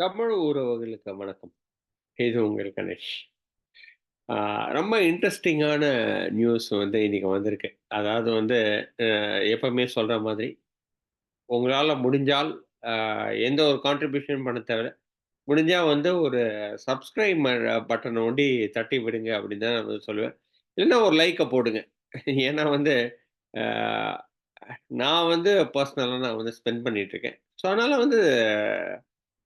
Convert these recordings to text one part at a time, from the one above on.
தமிழ் உறவுகளுக்கு வணக்கம். இது உங்கள் கணேஷ். ரொம்ப இன்ட்ரெஸ்டிங்கான நியூஸ் வந்து இன்னைக்கு வந்திருக்கு. அதாவது வந்து எப்பவுமே சொல்கிற மாதிரி, உங்களால் முடிஞ்சால் எந்த ஒரு கான்ட்ரிபியூஷன் பண்ண தேவை முடிஞ்சால் வந்து ஒரு சப்ஸ்கிரைப் பட்டனை ஒண்டி தட்டி விடுங்க அப்படின்னு தான் நான் வந்து சொல்லுவேன். இல்லைன்னா ஒரு லைக்கை போடுங்க. ஏன்னா வந்து நான் வந்து பர்சனலாக நான் வந்து ஸ்பெண்ட் பண்ணிகிட்ருக்கேன் இருக்கேன். ஸோ அதனால் வந்து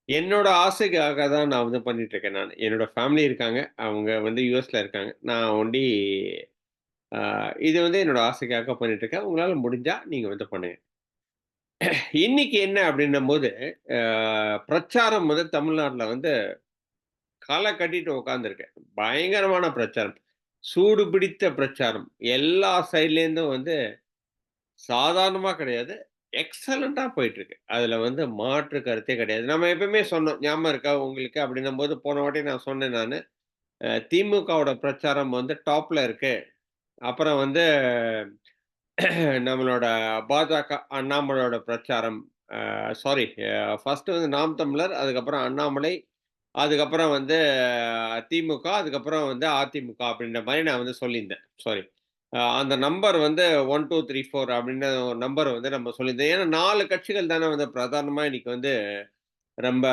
என்னோட ஆசைக்காக தான் நான் வந்து பண்ணிட்டு இருக்கேன் நான் என்னோட ஃபேமிலி இருக்காங்க. அவங்க வந்து யூஎஸ்ல இருக்காங்க. நான் ஒண்டி இது வந்து என்னோட ஆசைக்காக பண்ணிட்டு இருக்கேன். உங்களால முடிஞ்சா நீங்க வந்து பண்ணுங்க. இன்னைக்கு என்ன அப்படின்னும்போது, போது பிரச்சாரம் வந்து தமிழ்நாட்டில் வந்து களை கட்டிட்டு உட்காந்துருக்கேன் பயங்கரமான பிரச்சாரம். சூடு பிடித்த பிரச்சாரம். எல்லா சைட்லேருந்தும் வந்து சாதாரணமாக கிடையாது. எக்ஸலன்ட்டா போயிட்டுருக்கு. அதில் வந்து மாற்று கருத்தே கிடையாது. நம்ம எப்பவுமே சொன்னோம். ஞாபகம் இருக்கா உங்களுக்கு? அப்படின்னும் போது போன வாட்டி நான் சொன்னேன் நான் திமுகவோட பிரச்சாரம் வந்து டாப்பில் இருக்கு. அப்புறம் வந்து நம்மளோட பாஜக அண்ணாமலையோட பிரச்சாரம். சாரி ஃபஸ்ட்டு வந்து நாம் தமிழர், அதுக்கப்புறம் அண்ணாமலை, அதுக்கப்புறம் வந்து திமுக, அதுக்கப்புறம் வந்து அதிமுக அப்படின்ற மாதிரி நான் வந்து சொல்லியிருந்தேன். சாரி. அந்த நம்பர் வந்து 1, 2, 3, 4 அப்படின்னு ஒரு நம்பர் வந்து நம்ம சொல்லியிருந்தோம். ஏன்னா நாலு கட்சிகள் தானே வந்து பிரதானமாக இன்னைக்கு வந்து ரொம்ப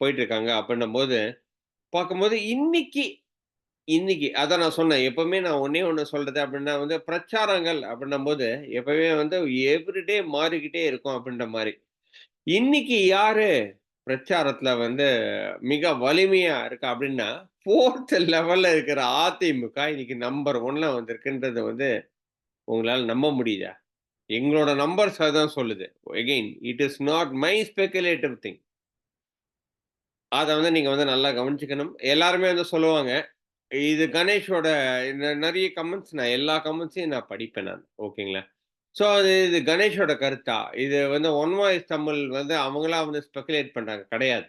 போயிட்டுருக்காங்க அப்படின்னும்போது, பார்க்கும்போது இன்னைக்கு இன்னைக்கு அதான் நான் சொன்னேன். எப்பவுமே நான் ஒன்றே ஒன்று சொல்றது அப்படின்னா வந்து பிரச்சாரங்கள் அப்படின்னும் போது எப்பவுமே வந்து எவ்ரிடே மாறிக்கிட்டே இருக்கும் அப்படின்ற மாதிரி இன்னைக்கு யாரு பிரச்சாரத்துல வந்து மிக வலிமையா இருக்கு அப்படின்னா, 4த் லெவல்ல இருக்கிற அதிமுக இன்னைக்கு நம்பர் ஒன்ல வந்திருக்குன்றது வந்து உங்களால் நம்ப முடியுதா? எங்களோட நம்பர்ஸ் அதான் சொல்லுது. Again it is not my speculative thing. அதை வந்து நீங்க வந்து நல்லா கவனிச்சுக்கணும். எல்லாருமே வந்து சொல்லுவாங்க. இது கணேஷோட நிறைய கமெண்ட்ஸ் நான் எல்லா கமெண்ட்ஸையும் நான் படிப்பேன் நான். ஓகேங்களா? ஸோ அது இது கணேஷோட கருத்தா? இது வந்து ஒன் வாய்ஸ் தமிழ் வந்து அவங்களா வந்து ஸ்பெகுலேட் பண்ணுறாங்க கிடையாது.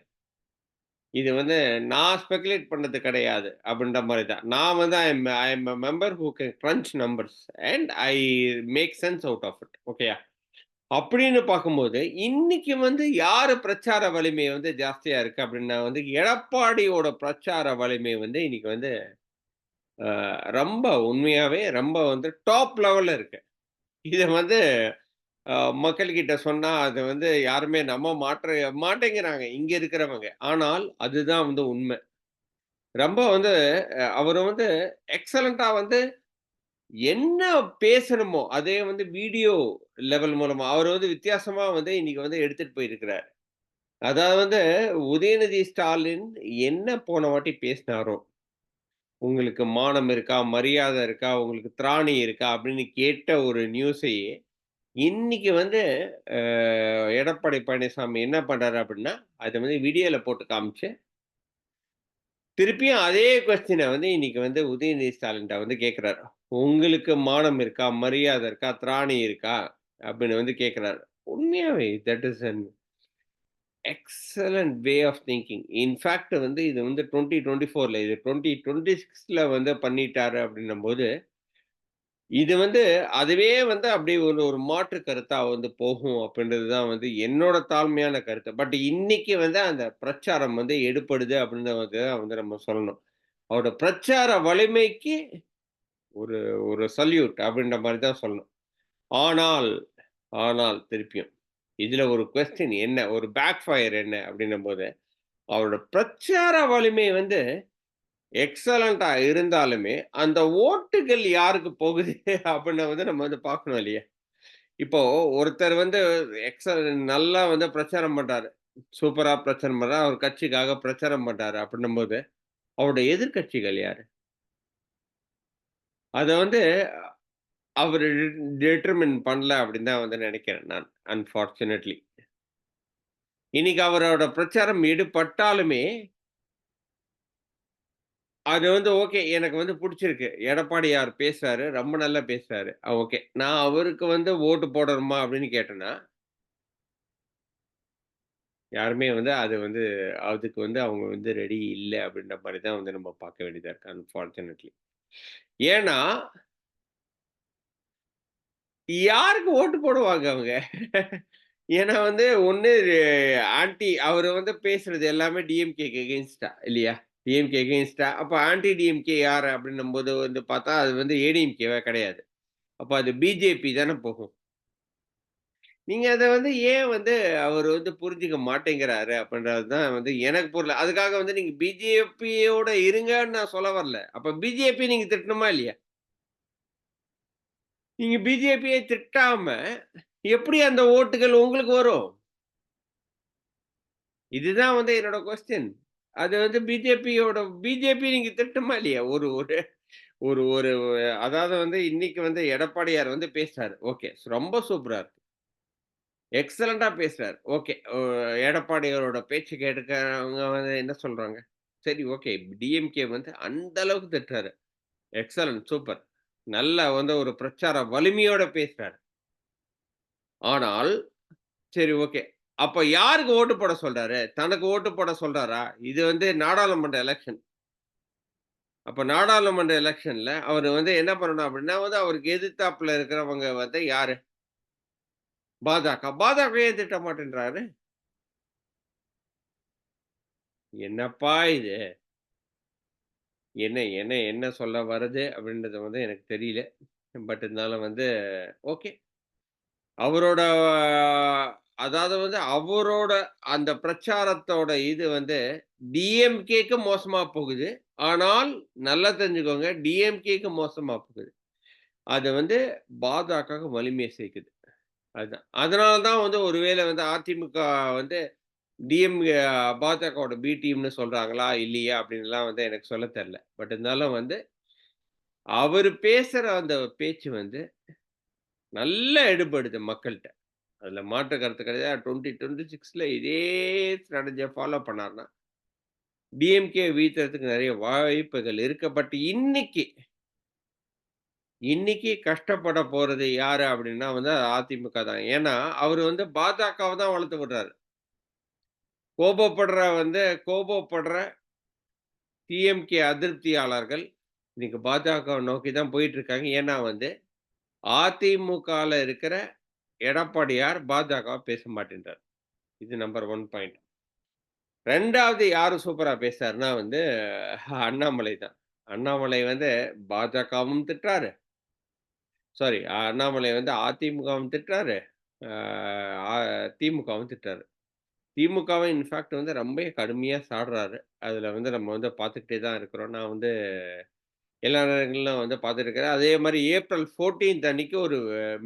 இது வந்து நான் ஸ்பெகுலேட் பண்ணது கிடையாது. அப்படின்ற மாதிரி தான். நான் வந்து I am I am member who can crunch numbers and I make sense out of it. ஓகேயா? அப்படின்னு பார்க்கும்போது, இன்னைக்கு வந்து யார் பிரச்சார வலிமை வந்து ஜாஸ்தியா இருக்கு அப்படின்னா வந்து எடப்பாடியோட பிரச்சார வலிமை வந்து இன்னைக்கு வந்து ரொம்ப உண்மையாவே ரொம்ப வந்து டாப் லெவல்ல இருக்கு. இதை வந்து மக்கள்கிட்ட சொன்னால் அதை வந்து யாருமே நம்ம மாற்ற மாட்டேங்கிறாங்க இங்கே இருக்கிறவங்க. ஆனால் அதுதான் வந்து உண்மை. ரொம்ப வந்து அவர் வந்து எக்ஸலண்ட்டாக வந்து என்ன பேசணுமோ, அதே வந்து வீடியோ லெவல் மூலமாக அவர் வந்து வித்தியாசமாக வந்து இன்னைக்கு வந்து எடுத்துகிட்டு போயிருக்கிறார். அதாவது வந்து உதயநிதி ஸ்டாலின் என்ன போன வாட்டி பேசினாரோ, உங்களுக்கு மானம் இருக்கா? மரியாதை இருக்கா? உங்களுக்கு திராணி இருக்கா? அப்படின்னு கேட்ட ஒரு நியூஸையே, இன்னைக்கு வந்து எடப்பாடி பழனிசாமி என்ன பண்ணுறாரு அப்படின்னா, அதை வந்து வீடியோவில் போட்டு காமிச்சு திருப்பியும் அதே கொஸ்டினை வந்து இன்னைக்கு வந்து உதயநிதி ஸ்டாலின்ட்ட வந்து கேட்குறாரு உங்களுக்கு மானம் இருக்கா? மரியாதை இருக்கா? திராணி இருக்கா? அப்படின்னு வந்து கேட்குறாரு உண்மையாவே that is an excellent way of thinking. In fact வந்து இது வந்து 2024ல இது 2026ல வந்து பண்ணிட்டாரு அப்படின்னும்போது, இது வந்து அதுவே வந்து அப்படியே ஒரு ஒரு மாற்று கருத்தாக வந்து போகும் அப்படின்றது தான் வந்து என்னோட தாழ்மையான கருத்து. பட் இன்னைக்கு வந்து அந்த பிரச்சாரம் வந்து எடுப்படுது அப்படின்றத தான் வந்து நம்ம சொல்லணும். அவரோட பிரச்சார வலிமைக்கு ஒரு ஒரு சல்யூட் அப்படின்ற மாதிரி தான் சொல்லணும். ஆனால், ஆனால் திருப்பியும் இதுல ஒரு கொஸ்டின் என்ன? ஒரு பேக் ஃபயர் என்ன அப்படின்னும் போது அவரோட பிரச்சார வலிமை வந்து எக்ஸலண்டா இருந்தாலுமே, அந்த ஓட்டுகள் யாருக்கு போகுது அப்படின்னு வந்து நம்ம வந்து பார்க்கணும் இல்லையா? இப்போ ஒருத்தர் வந்து எக்ஸல் நல்லா வந்து பிரச்சாரம் பண்றாரு. சூப்பரா பிரச்சாரம் பண்றாரு. அவர் கட்சிக்காக பிரச்சாரம் பண்றாரு அப்படின்னும்போது, அவருடைய எதிர்க்கட்சிகள் யாரு? அதை வந்து அவர் டிட்டர்மின் பண்ணல அப்படின்னு தான் வந்து நினைக்கிறேன் நான். அன்ஃபார்ச்சுனேட்லி இன்னைக்கு அவரோட பிரச்சாரம் ஈடுபட்டாலுமே அது வந்து ஓகே. எனக்கு வந்து புடிச்சிருக்கு. எடப்பாடியார் பேசுறாரு. ரொம்ப நல்லா பேசுறாரு. ஓகே. நான் அவருக்கு வந்து ஓட்டு போடணுமா அப்படின்னு கேட்டேன்னா, யாருமே வந்து அது வந்து அதுக்கு வந்து அவங்க வந்து ரெடி இல்லை அப்படின்ற மாதிரி தான் வந்து நம்ம பார்க்க வேண்டியதாக இருக்கு. அன்ஃபார்ச்சுனேட்லி ஏன்னா, யாருக்கு ஓட்டு போடுவாங்க அவங்க? ஏன்னா வந்து ஒன்று ஆன்டி அவர் வந்து பேசுறது எல்லாமே டிஎம்கேக்கு எகெயின்ஸ்டா இல்லையா? டிஎம்கே எகெயின்ஸ்டா. அப்போ ஆன்டி டிஎம்கே யார் அப்படின்னும் போது வந்து பார்த்தா, அது வந்து ஏடிஎம்கேவே கிடையாது. அப்போ அது பிஜேபி தானே போகும். நீங்கள் அதை வந்து ஏன் வந்து அவர் வந்து புரிஞ்சுக்க மாட்டேங்கிறாரு அப்படின்றது தான் வந்து எனக்கு புரியல. அதுக்காக வந்து நீங்கள் பிஜேபியோட இருங்கன்னு நான் சொல்ல வரல. அப்போ பிஜேபி நீங்கள் திட்டணுமா இல்லையா? நீங்க பிஜேபியை திட்டாம, எப்படி அந்த ஓட்டுகள் உங்களுக்கு வரும்? இதுதான் வந்து என்னோட கொஸ்டின். அது வந்து பிஜேபியோட பிஜேபி நீங்க திட்டமா இல்லையா? ஒரு ஒரு ஒரு ஒரு அதாவது வந்து இன்னைக்கு வந்து எடப்பாடியார் வந்து பேசுறாரு. ஓகே. ரொம்ப சூப்பரா இருக்கு. எக்ஸலண்டா பேசுறாரு. ஓகே. எடப்பாடியாரோட பேச்சு கேட்டுக்கிறவங்க வந்து என்ன சொல்றாங்க? சரி ஓகே. டிஎம்கே வந்து அந்த அளவுக்கு திட்டுறாரு. Excellent super. நல்லா வந்து ஒரு பிரச்சார வலிமையோட பேசுறாரு. ஆனால், சரி ஓகே. அப்ப யாருக்கு ஓட்டு போட சொல்றாரு? தனக்கு ஓட்டு போட சொல்றாரா? இது வந்து நாடாளுமன்ற எலக்ஷன். அப்ப நாடாளுமன்ற எலெக்ஷன்ல அவர் வந்து என்ன பண்ணணும் அப்படின்னா வந்து அவருக்கு எதிர்த்தாப்புல இருக்கிறவங்க வந்து யாரு? பாஜக. பாஜக ஏன் திட்ட மாட்டேன்றாரு? என்னப்பா இது? என்ன என்ன என்ன சொல்ல வருது அப்படின்றது வந்து எனக்கு தெரியல. பட் இருந்தாலும் வந்து ஓகே. அவரோட அதாவது வந்து அவரோட அந்த பிரச்சாரத்தோட இது வந்து டிஎம்கேக்கு மோசமா போகுது. ஆனால் நல்லா தெரிஞ்சுக்கோங்க டிஎம்கேக்கு மோசமா போகுது. அது வந்து பாஜக வலிமையை சேர்க்குது. அதுதான். அதனால தான் வந்து ஒருவேளை வந்து அதிமுக வந்து டிஎம் பாஜகவோட பி டீம்னு சொல்கிறாங்களா இல்லையா? அப்படின்லாம் வந்து எனக்கு சொல்ல தெரில பட் இருந்தாலும் வந்து அவர் பேசுகிற அந்த பேச்சு வந்து நல்லா எடுபடுது மக்கள்கிட்ட அதில் மாற்று கருத்து கிடையாது. 2026ல இதே ஸ்ட்ராட்டஜியை ஃபாலோ பண்ணாருன்னா, டிஎம்கே வீழ்த்துறதுக்கு நிறைய வாய்ப்புகள் இருக்கு. பட் இன்னைக்கு இன்னைக்கு கஷ்டப்பட போகிறது யார் அப்படின்னா வந்து அதிமுக தான். ஏன்னா, அவர் வந்து பாஜகவை தான் வளர்த்து விடுறாரு. கோபப்படுற வந்து கோபப்படுற டிஎம்கே அதிருப்தியாளர்கள் இன்னைக்கு பாஜக நோக்கி தான் போயிட்டு இருக்காங்க. ஏன்னா வந்து அதிமுகவில் இருக்கிற எடப்பாடியார் பாஜக பேச மாட்டேன்றார். இது நம்பர் ஒன் பாயிண்ட். ரெண்டாவது யார் சூப்பராக பேசுறாருன்னா வந்து அண்ணாமலை தான். அண்ணாமலை வந்து பாஜகவும் திட்டுறாரு. சாரி அண்ணாமலை வந்து அதிமுகவும் திட்டுறாரு. திமுகவும் திட்டுறாரு. திமுகவை இன்ஃபேக்ட் வந்து ரொம்ப கடுமையாக சாடுறாரு. அதில் வந்து நம்ம வந்து பார்த்துக்கிட்டே தான் இருக்கிறோம். நான் வந்து எல்லா நேரங்களிலும் வந்து பார்த்துருக்கிறேன். அதே மாதிரி ஏப்ரல் 14த் அன்னைக்கு ஒரு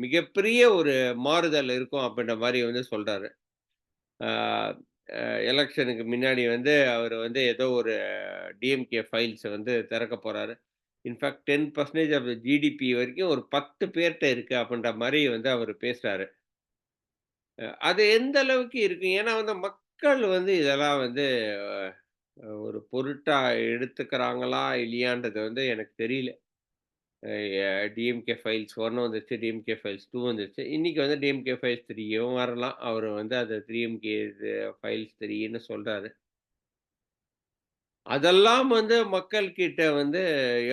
மிகப்பெரிய ஒரு மாறுதல் இருக்கும் அப்படின்ற மாதிரி வந்து சொல்கிறாரு எலெக்ஷனுக்கு முன்னாடி வந்து அவர் வந்து ஏதோ ஒரு டிஎம்கே ஃபைல்ஸை வந்து திறக்க போகிறாரு in fact ten percentage of GDP வரைக்கும் ஒரு பத்து பேர்கிட்ட இருக்குது அப்படின்ற மாதிரி வந்து அவர் பேசுகிறாரு அது எந்த அளவுக்கு இருக்கு? ஏன்னா வந்து மக்கள் வந்து இதெல்லாம் வந்து ஒரு பொருட்டா எடுத்துக்கிறாங்களா? இல்லையான்றது வந்து எனக்கு தெரியல. டிஎம்கே ஃபைல்ஸ் 1 வந்துச்சு டிஎம்கே ஃபைல்ஸ் டூ வந்துச்சு இன்றைக்கி வந்து டிஎம்கே ஃபைல்ஸ் த்ரீயும் வரலாம். அவர் வந்து அது டிஎம்கே இது ஃபைல்ஸ் த்ரீன்னு சொல்கிறாரு அதெல்லாம் வந்து மக்கள்கிட்ட வந்து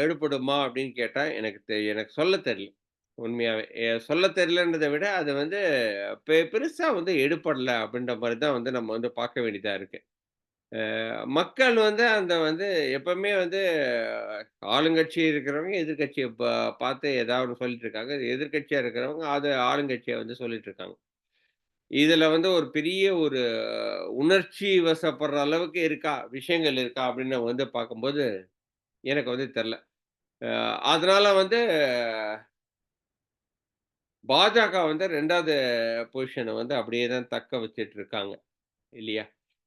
எடுபடுமா அப்படின்னு கேட்டால் எனக்கு தெ எனக்கு சொல்ல தெரியல. உண்மையாவே. சொல்ல தெரியலன்றதை விட, அது வந்து பெ பெருசா வந்து எடுபடல அப்படின்ற மாதிரி தான் வந்து நம்ம வந்து பார்க்க வேண்டியதா இருக்கு. அ மக்கள் வந்து அந்த வந்து எப்பவுமே வந்து ஆளுங்கட்சி இருக்கிறவங்க எதிர்க்கட்சிய பா பார்த்து ஏதாவது ஒண்ணு சொல்லிட்டு இருக்காங்க. எதிர்க்கட்சியா இருக்கிறவங்க அது ஆளுங்கட்சிய வந்து சொல்லிட்டு இருக்காங்க. இதுல வந்து ஒரு பெரிய ஒரு உணர்ச்சி வசப்படுற அளவுக்கு இருக்கா? விஷயங்கள் இருக்கா? அப்படின்னு வந்து பார்க்கும்போது, எனக்கு வந்து தெரில அ அதனால வந்து பாஜக வந்து ரெண்டாவது பொசிஷனை வந்து அப்படியே தான் தக்க வச்சுட்டு இருக்காங்க. இல்லையா?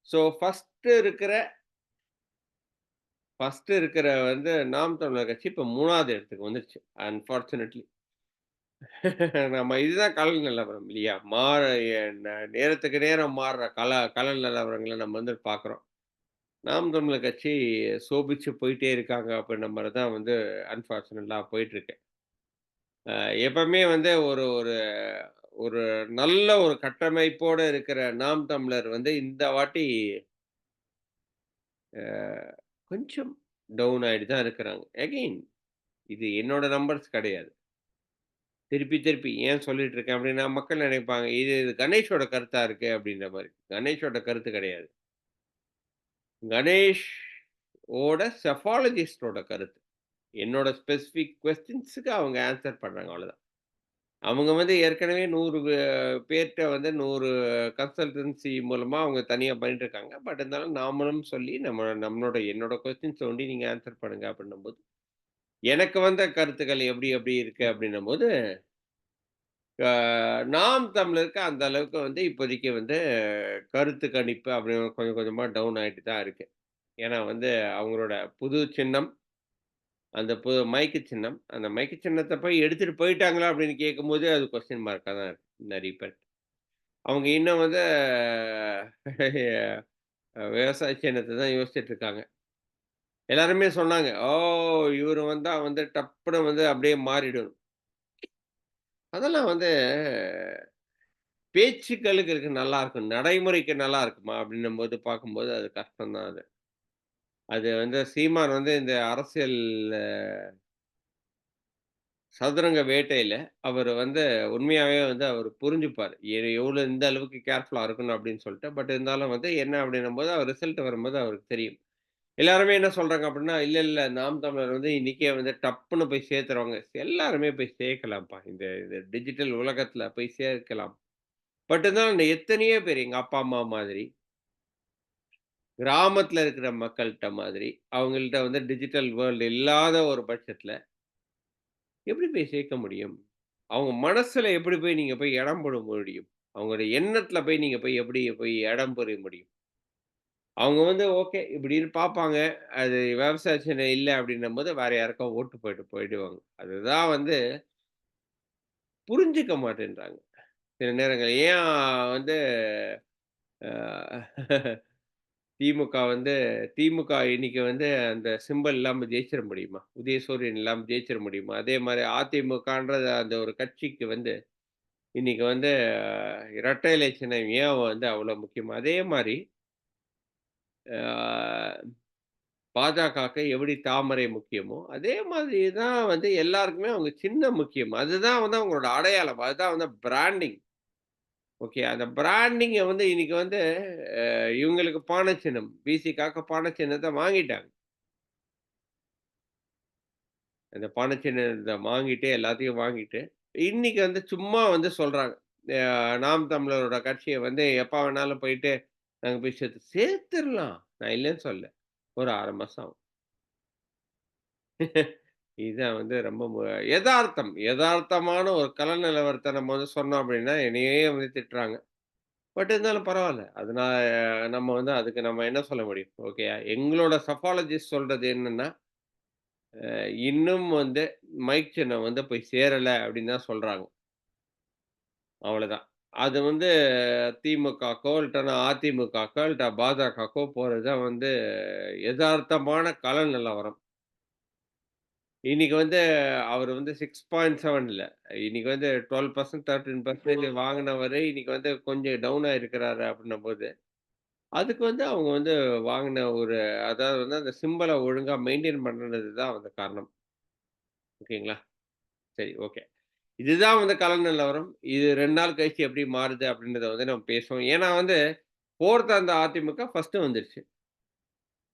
ஸோ ஃபஸ்ட்டு இருக்கிற ஃபஸ்ட்டு இருக்கிற வந்து நாம் தமிழர் கட்சி இப்போ மூணாவது இடத்துக்கு வந்துருச்சு. அன்ஃபார்ச்சுனேட்லி நம்ம இதுதான் கள நிலவரம் இல்லையா? மாற ந நேரத்துக்கு நேரம் மாறுற கல கலன் நிலவரங்களை நம்ம வந்து பார்க்குறோம். நாம் தமிழர் கட்சி சோபிச்சு போயிட்டே இருக்காங்க அப்படின்ற மாதிரி தான் வந்து அன்ஃபார்ச்சுனேட்டாக போயிட்டுருக்கு. எப்பவுமே வந்து ஒரு ஒரு ஒரு நல்ல ஒரு கட்டமைப்போட இருக்கிற நாம் தமிழர் வந்து இந்த வாட்டி கொஞ்சம் டவுன் ஆகிட்டு தான் இருக்கிறாங்க. அகெயின் இது என்னோட நம்பர்ஸ் கிடையாது. திருப்பி, திருப்பி ஏன் சொல்லிட்டு இருக்கேன் அப்படின்னா மக்கள் நினைப்பாங்க, இது இது கணேஷோட கருத்தா இருக்கு அப்படின்ற மாதிரி கணேஷோட கருத்து கிடையாது. கணேஷ் ஓட செஃபாலஜிஸ்ட்டோட கருத்து. என்னோட ஸ்பெசிஃபிக் கொஸ்டின்ஸுக்கு அவங்க ஆன்சர் பண்ணுறாங்க அவ்வளோதான். அவங்க வந்து ஏற்கனவே நூறு பேர்கிட்ட வந்து நூறு கன்சல்டன்சி மூலமாக அவங்க தனியாக பண்ணிட்டு இருக்காங்க. பட் இருந்தாலும் நாமளும் சொல்லி நம்ம நம்மளோட என்னோட கொஸ்டின்ஸை ஒண்டி நீங்கள் ஆன்சர் பண்ணுங்க அப்டின்னும்போது, எனக்கு வந்த கருத்துக்கள் எப்படி எப்படி இருக்கு அப்படின்னும் போது நாம் தமிழருக்கு அந்த அளவுக்கு வந்து இப்போதைக்கு வந்து கருத்து கணிப்பு அப்படின்னு கொஞ்சம் கொஞ்சமாக டவுன் ஆகிட்டு தான் இருக்கு. ஏன்னா வந்து அவங்களோட புது சின்னம் அந்த பு மைக்கு சின்னம். அந்த மைக்கு சின்னத்தை போய் எடுத்துகிட்டு போயிட்டாங்களா அப்படின்னு கேட்கும்போது, அது கொஸ்டின் மார்க்காக தான் இருக்குது நிறைய பேர். அவங்க இன்னும் வந்து விவசாய சின்னத்தை தான் யோசிச்சுட்டு இருக்காங்க. எல்லாருமே சொன்னாங்க, "ஓ! இவர் வந்தால் வந்து டப்புனு வந்து அப்படியே மாறிடும்." அதெல்லாம் வந்து பேச்சுக்களுக்கு இருக்கு நல்லா இருக்கும். நடைமுறைக்கு நல்லா இருக்குமா? அப்படின்னும் போது பார்க்கும்போது அது கஷ்டம் தான் அது. அது வந்து சீமான் வந்து இந்த அரசியல் சதுரங்க வேட்டையில அவர் வந்து உண்மையாவே வந்து அவர் புரிஞ்சுப்பார் எவ்வளோ இந்த அளவுக்கு கேர்ஃபுல்லா இருக்கணும் அப்படின்னு சொல்லிட்டு. பட் இருந்தாலும் வந்து என்ன அப்படின்னும் போது அவர் ரிசல்ட் வரும்போது அவருக்கு தெரியும். எல்லாருமே என்ன சொல்றாங்க அப்படின்னா, இல்ல இல்ல நாம் தமிழர் வந்து இன்னைக்கே வந்து டப்புன்னு போய் சேர்த்துறவங்க எல்லாருமே போய் சேர்க்கலாம்ப்பா. இந்த இந்த டிஜிட்டல் உலகத்துல போய் சேர்க்கலாம். பட் இருந்தாலும் இந்த எத்தனையோ பேர் எங்க அப்பா, அம்மா மாதிரி, கிராமத்தில் இருக்கிற மக்கள்கிட்ட மாதிரி, அவங்கள்ட்ட வந்து டிஜிட்டல் வேர்ல்டு இல்லாத ஒரு பட்சத்தில் எப்படி போய் சேர்க்க முடியும்? அவங்க மனசில் எப்படி போய் நீங்கள் போய் இடம் போட முடியும்? அவங்களுடைய எண்ணத்தில் போய் நீங்கள் போய் எப்படி போய் இடம் பெற முடியும்? அவங்க வந்து ஓகே இப்படின்னு பார்ப்பாங்க. அது விவசாய இல்லை அப்படின்னும் போது வேற யாருக்கோ ஓட்டு போயிட்டு போயிடுவாங்க. அதுதான் வந்து புரிஞ்சுக்க மாட்டேன்றாங்க. சில நேரங்கள் ஏன் வந்து திமுக வந்து திமுக இன்னைக்கு வந்து அந்த சிம்பல் இல்லாமல் ஜெயிச்சிட முடியுமா? உதயசூரியன் இல்லாமல் ஜெயிச்சிட முடியுமா? அதே மாதிரி அதிமுகன்றது அந்த ஒரு கட்சிக்கு வந்து இன்னைக்கு வந்து இரட்டை இலை சின்னம் ஏன் வந்து அவ்வளோ முக்கியம்? அதே மாதிரி அ பாஜகவுக்கு எப்படி தாமரை முக்கியமோ, அதே மாதிரி தான் வந்து எல்லாருக்குமே அவங்க சின்ன முக்கியம். அதுதான் வந்து அவங்களோட அடையாளம். அதுதான் வந்து பிராண்டிங். ஓகே. அந்த பிராண்டிங்க வந்து இன்னைக்கு வந்து இவங்களுக்கு பானச்சின்னம் சின்னம். பிசிகாக்கு பானை வாங்கிட்டாங்க. அந்த பானச்சின்னத்தை வாங்கிட்டு எல்லாத்தையும் வாங்கிட்டு, இன்னைக்கு வந்து சும்மா வந்து சொல்றாங்க. நாம் தமிழரோட கட்சியை வந்து எப்போ வேணாலும் போயிட்டு நாங்கள் போய் சேர்த்து சேர்த்துடலாம் நான் இல்லைன்னு சொல்லல. ஒரு ஆறு மாதம் ஆகும். இதுதான் வந்து ரொம்ப யதார்த்தம் எதார்த்தம். எதார்த்தமான ஒரு கல நிலவரத்தை நம்ம வந்து சொன்னோம் அப்படின்னா என்னையே வந்து திட்டுறாங்க. பட் இருந்தாலும் பரவாயில்ல அதனால் நம்ம வந்து அதுக்கு நம்ம என்ன சொல்ல முடியும்? ஓகேயா? எங்களோட சஃபாலஜிஸ்ட் சொல்றது என்னன்னா, இன்னும் வந்து மைக் சின்னம் வந்து போய் சேரலை அப்படின்னு தான் சொல்றாங்க. அவ்வளோதான் அது வந்து திமுகக்கோ, இல்லட்டனா அதிமுகக்கோ, இல்லட்டா பாஜகக்கோ போகிறது தான் வந்து எதார்த்தமான கல நிலவரம். இன்னைக்கு வந்து அவரு வந்து 6.7 இல்ல. இன்னைக்கு வந்து 12% 13% வாங்குனவரு, இன்னைக்கு வந்து கொஞ்சம் டவுன் ஆயிருக்கிறாரு அப்டின்னும்போது, அதுக்கு வந்து அவங்க வந்து வாங்குன ஒரு அதாவது வந்து அந்த சிம்பல ஒழுங்கா மெயின்டெயின் பண்ணனது தான் வந்து காரணம். ஓகேங்களா? சரி, ஓகே. இதுதான் வந்து கள நிலவரம். இது 2 நாள் கழிச்சு எப்படி மாறுது அப்டின்றத வந்து நம்ம பேசுவோம். ஏன்னா வந்து 4த் அந்த அதிமுக ஃபர்ஸ்ட்டு வந்துருச்சு.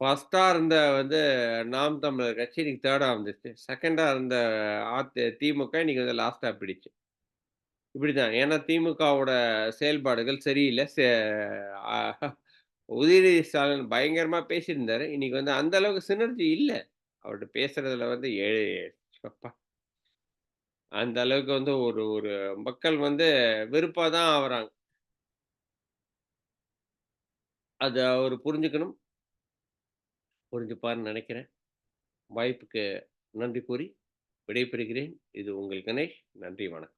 ஃபஸ்ட்டாக இருந்த வந்து நாம் தமிழர் கட்சி இன்னைக்கு தேர்டாக வந்துச்சு. செகண்டாக இருந்த அத் திமுக இன்னைக்கு வந்து லாஸ்ட்டாக பிடிச்சு. இப்படி தான் ஏன்னா திமுகவோட செயல்பாடுகள் சரியில்லை. சே உதயநிதி ஸ்டாலின் பயங்கரமாக பேசியிருந்தாரு. இன்னைக்கு வந்து அந்த அளவுக்கு சினர்ஜி இல்லை. அவர்ட்ட பேசுறதுல வந்து ஏ அந்த அளவுக்கு வந்து ஒரு ஒரு மக்கள் வந்து வெறுப்பாக தான் ஆகுறாங்க. அதை அவர் புரிஞ்சுக்கணும். புரிஞ்சுப்பார்ன்னு நினைக்கிறேன் வாய்ப்புக்கு நன்றி கூறி விடைபெறுகிறேன். இது உங்கள் கணேஷ். நன்றி, வணக்கம்.